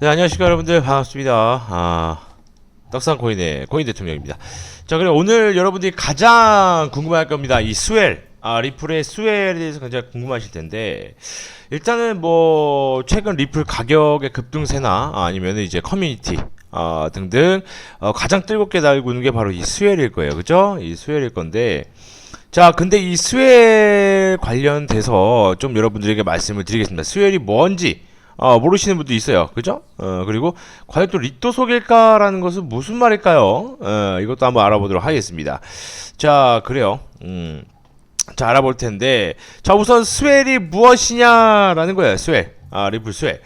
네, 안녕하십니까 여러분들 반갑습니다. 아, 떡상 코인의 코인 대통령입니다. 자, 그리고 오늘 여러분들이 가장 궁금할 겁니다. 이 스웰, 아, 리플의 스웰에 대해서 굉장히 궁금하실 텐데 일단은 뭐 최근 리플 가격의 급등세나 아니면 이제 커뮤니티 아, 등등 어, 가장 뜨겁게 달고 있는 게 바로 이 스웰일 거예요, 그죠? 이 스웰일 건데. 자, 근데 이 스웰 관련돼서 좀 여러분들에게 말씀을 드리겠습니다. 스웰이 뭔지 어, 모르시는 분도 있어요. 그죠? 어, 그리고 과연 또 리또 속일까라는 것은 무슨 말일까요? 어, 이것도 한번 알아보도록 하겠습니다. 자, 그래요. 음. 자, 알아볼 텐데. 자, 우선 스웰이 무엇이냐라는 거예요. 스웰. 아, 리플 스웰.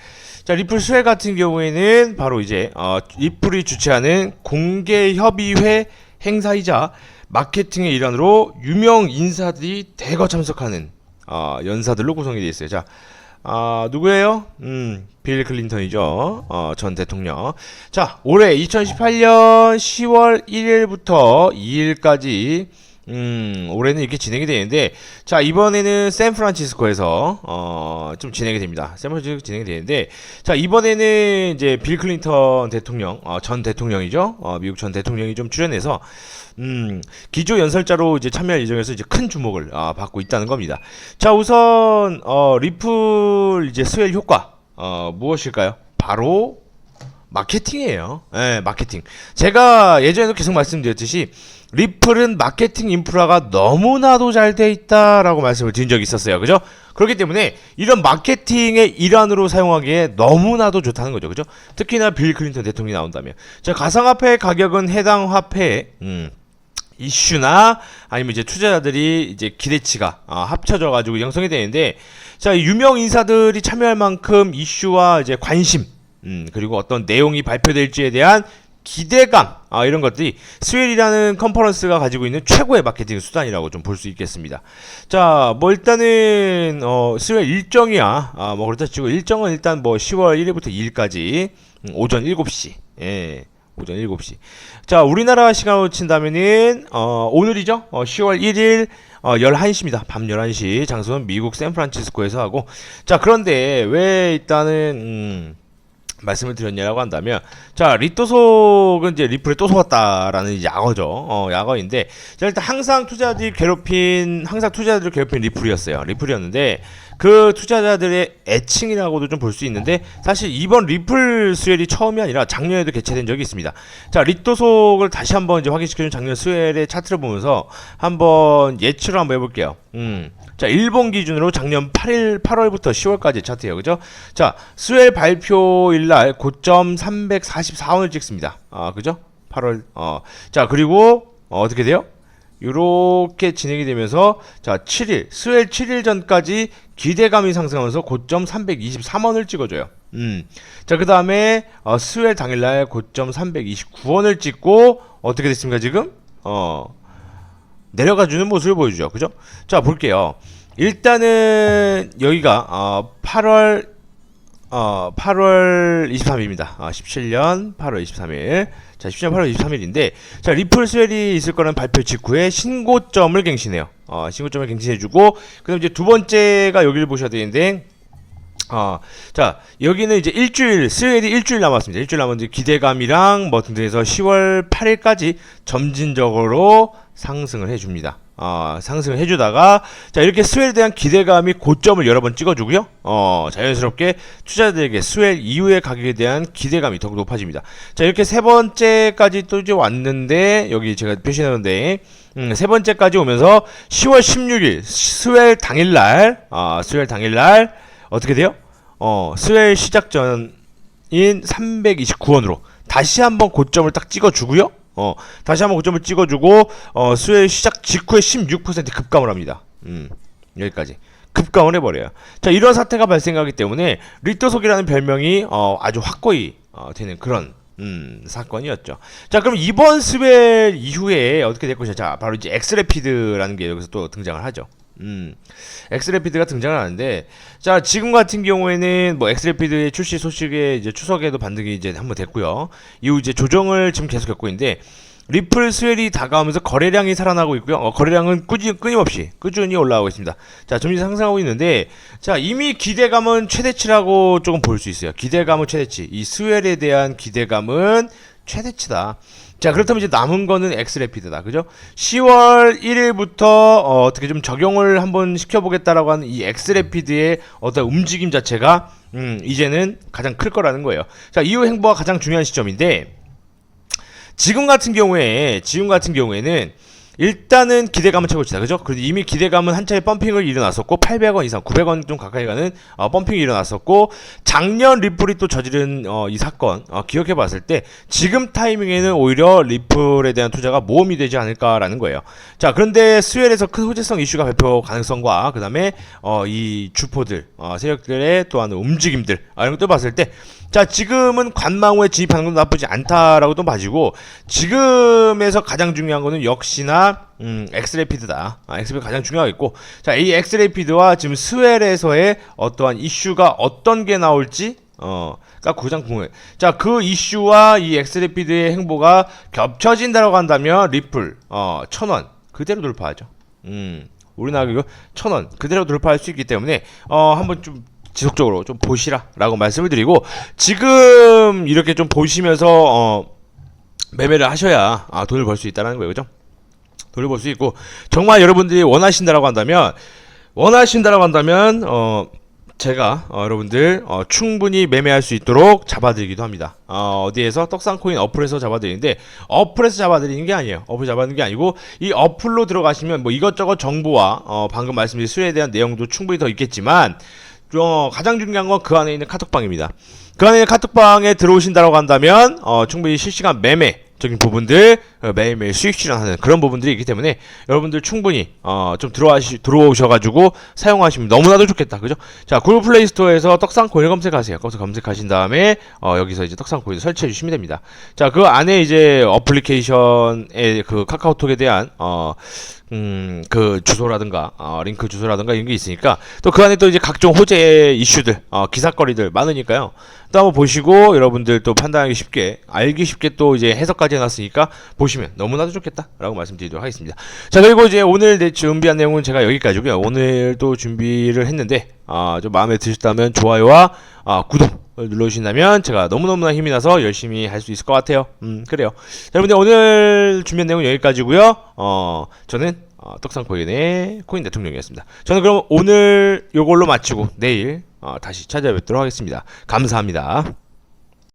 자, 리플 스웰 같은 경우에는 바로 이제 어, 리플이 주최하는 공개 협의회 행사이자 마케팅의 일환으로 유명 인사들이 대거 참석하는 어, 연사들로 구성이 되어 있어요. 자, 아, 누구예요? 음, 빌 클린턴이죠. 어, 전 대통령. 자, 올해 2018년 10월 1일부터 2일까지 음, 올해는 이렇게 진행이 되는데, 자, 이번에는 샌프란시스코에서, 어, 좀 진행이 됩니다. 샌프란시스코 진행이 되는데, 자, 이번에는 이제 빌 클린턴 대통령, 어, 전 대통령이죠. 어, 미국 전 대통령이 좀 출연해서, 음, 기조 연설자로 이제 참여할 예정에서 이제 큰 주목을 아, 받고 있다는 겁니다. 자, 우선 어, 리플 이제 스웰 효과 어, 무엇일까요? 바로 마케팅이에요. 예, 마케팅. 제가 예전에도 계속 말씀드렸듯이 리플은 마케팅 인프라가 너무나도 잘 돼 있다라고 말씀을 드린 적이 있었어요. 그죠? 그렇기 때문에 이런 마케팅의 일환으로 사용하기에 너무나도 좋다는 거죠. 그죠? 특히나 빌 클린턴 대통령이 나온다면. 자, 가상화폐 가격은 해당 화폐 음, 이슈나 아니면 이제 투자자들이 이제 기대치가 아, 합쳐져 가지고 형성이 되는데 자 유명 인사들이 참여할 만큼 이슈와 이제 관심 음, 그리고 어떤 내용이 발표될지에 대한 기대감 아, 이런 것들이 스웰이라는 컨퍼런스가 가지고 있는 최고의 마케팅 수단이라고 좀 볼 수 있겠습니다. 자, 뭐 일단은 어, 스웰 일정이야. 아, 뭐 그렇다 치고 일정은 일단 뭐 10월 1일부터 2일까지 음, 오전 7시. 예. 오전 7시. 자, 우리나라 시간으로 친다면은 어, 오늘이죠. 어, 10월 1일 어, 11시입니다. 밤 11시. 장소는 미국 샌프란시스코에서 하고. 자, 그런데 왜 일단은 음, 말씀을 드렸냐라고 한다면 자 리또속은 이제 리플에 또 속았다라는 약어죠. 어 약어인데 자 일단 항상 투자자들이 괴롭힌 항상 투자자들을 괴롭힌 리플이었어요. 리플이었는데 그 투자자들의 애칭이라고도 좀 볼 수 있는데 사실 이번 리플 스웰이 처음이 아니라 작년에도 개최된 적이 있습니다. 자 리또속을 다시 한번 이제 확인시켜준 작년 스웰의 차트를 보면서 한번 예측을 한번 해볼게요. 음. 자, 일본 기준으로 작년 8일, 8월부터 10월까지 차트예요. 그죠? 자, 스웰 발표일 날 고점 344원을 찍습니다. 아, 그죠? 8월 어. 자, 그리고 어, 어떻게 돼요? 요렇게 진행이 되면서 자, 7일, 스웰 7일 전까지 기대감이 상승하면서 고점 323원을 찍어줘요. 음. 자, 그 다음에 어, 스웰 당일날 고점 329원을 찍고 어떻게 됐습니까, 지금? 어. 내려가 주는 모습을 보여주죠. 그죠? 자, 볼게요. 일단은 여기가 어, 8월 어, 8월 23일입니다. 아, 17년 8월 23일. 자, 17년 8월 23일인데, 자, 리플 스웰이 있을 거는 발표 직후에 신고점을 갱신해요. 어, 신고점을 갱신해주고, 그 다음 이제 두 번째가 여기를 보셔야 되는데, 어, 자, 여기는 이제 일주일, 스웰이 일주일 남았습니다. 일주일 남았는데 기대감이랑 뭐 등등해서 10월 8일까지 점진적으로 상승을 해줍니다. 어, 상승을 해주다가 자 이렇게 스웰에 대한 기대감이 고점을 여러 번 찍어주고요. 어, 자연스럽게 투자자들에게 스웰 이후의 가격에 대한 기대감이 더욱 높아집니다. 자 이렇게 세 번째까지 또 이제 왔는데 여기 제가 표시했는데 음, 세 번째까지 오면서 10월 16일 스웰 당일날 아 스웰 당일날 어떻게 돼요? 어 스웰 시작 전인 329원으로 다시 한번 고점을 딱 찍어주고요. 어, 다시 한번 고점을 찍어주고, 어, 수혜 시작 직후에 16% 급감을 합니다. 음, 여기까지. 급감을 해버려요. 자, 이런 사태가 발생하기 때문에, 리또속이라는 별명이, 어, 아주 확고히, 어, 되는 그런, 음, 사건이었죠. 자, 그럼 이번 스웰 이후에 어떻게 될 것이냐. 자, 바로 이제 엑스레피드라는 게 여기서 또 등장을 하죠. 음, 엑스레피드가 등장을 하는데, 자, 지금 같은 경우에는 뭐 엑스레피드의 출시 소식에 이제 추석에도 반등이 이제 한번 됐고요. 이후 이제 조정을 지금 계속 겪고 있는데, 리플 스웰이 다가오면서 거래량이 살아나고 있고요. 어, 거래량은 꾸지, 끊임없이 꾸준히 올라가고 있습니다. 자, 점점 상승하고 있는데 자, 이미 기대감은 최대치라고 조금 볼 수 있어요. 기대감은 최대치. 이 스웰에 대한 기대감은 최대치다. 자, 그렇다면 이제 남은 거는 엑스레피드다. 그죠? 10월 1일부터 어, 어떻게 좀 적용을 한번 시켜보겠다라고 하는 이 엑스레피드의 어떤 움직임 자체가 음, 이제는 가장 클 거라는 거예요. 자, 이후 행보가 가장 중요한 시점인데 지금 같은 경우에 지금 같은 경우에는 일단은 기대감은 최고치다 그죠? 그래도 이미 기대감은 한 차례 펌핑을 일어났었고 800원 이상 900원 좀 가까이 가는 어, 펌핑이 일어났었고 작년 리플이 또 저지른 어, 이 사건 어, 기억해 봤을 때 지금 타이밍에는 오히려 리플에 대한 투자가 모험이 되지 않을까라는 거예요 자 그런데 스웰에서 큰 호재성 이슈가 발표 가능성과 그 다음에 어, 이 주포들 어, 세력들의 또한 움직임들 아, 이런 것들 봤을 때 자 지금은 관망 후에 진입하는 건 나쁘지 않다라고도 봐지고 지금에서 가장 중요한 거는 역시나 음, 엑스레피드다. 아, 엑스레피드 가장 중요하겠고 자 이 엑스레피드와 지금 스웰에서의 어떠한 이슈가 어떤 게 나올지 어, 가 가장 궁금해. 자, 그 이슈와 이 엑스레피드의 행보가 겹쳐진다고 한다면 리플 어, 천 원 그대로 돌파하죠. 음, 우리나라 이거 천 원 그대로 돌파할 수 있기 때문에 어, 한번 좀 지속적으로 좀 보시라라고 말씀을 드리고 지금 이렇게 좀 보시면서 어, 매매를 하셔야 아, 돈을 벌 수 있다는 거예요, 그죠? 돈을 벌 수 있고 정말 여러분들이 원하신다라고 한다면 원하신다라고 한다면 어. 제가 어, 여러분들 어, 충분히 매매할 수 있도록 잡아드리기도 합니다. 어, 어디에서 떡상코인 어플에서 잡아드리는데 어플에서 잡아드리는 게 아니에요. 어플 잡아드리는 게 아니고 이 어플로 들어가시면 뭐 이것저것 정보와 어, 방금 말씀드린 수에 대한 내용도 충분히 더 있겠지만 어, 가장 중요한 건 그 안에 있는 카톡방입니다. 그 안에 있는 카톡방에 들어오신다고 한다면 어, 충분히 실시간 매매적인 부분들 어, 매일매일 수익 실현하는 그런 부분들이 있기 때문에 여러분들 충분히 어, 좀 들어와시, 들어오셔가지고 사용하시면 너무나도 좋겠다. 그죠? 자, 구글 플레이 스토어에서 떡상코인 검색하세요. 거기서 검색하신 다음에 어, 여기서 이제 떡상코인 설치해 주시면 됩니다. 자, 그 안에 이제 어플리케이션의 그 카카오톡에 대한 어, 음, 그 주소라든가 어, 링크 주소라든가 이런 게 있으니까 또 그 안에 또 이제 각종 호재 이슈들, 어, 기사거리들 많으니까요. 또 한번 보시고 여러분들 또 판단하기 쉽게 알기 쉽게 또 이제 해석까지 해놨으니까 보시 면 너무나도 좋겠다라고 말씀드리도록 하겠습니다. 자 그리고 이제 오늘 내- 준비한 내용은 제가 여기까지고요. 오늘 또 준비를 했는데 아, 좀 마음에 드셨다면 좋아요와 아, 구독 을 눌러주신다면 제가 너무너무나 힘이 나서 열심히 할 수 있을 것 같아요. 음, 그래요. 자, 여러분들 오늘 준비한 내용은 여기까지고요. 어, 저는 어, 떡상코인의 코인 대통령이었습니다. 저는 그럼 오늘 요걸로 마치고 내일 어, 다시 찾아뵙도록 하겠습니다. 감사합니다.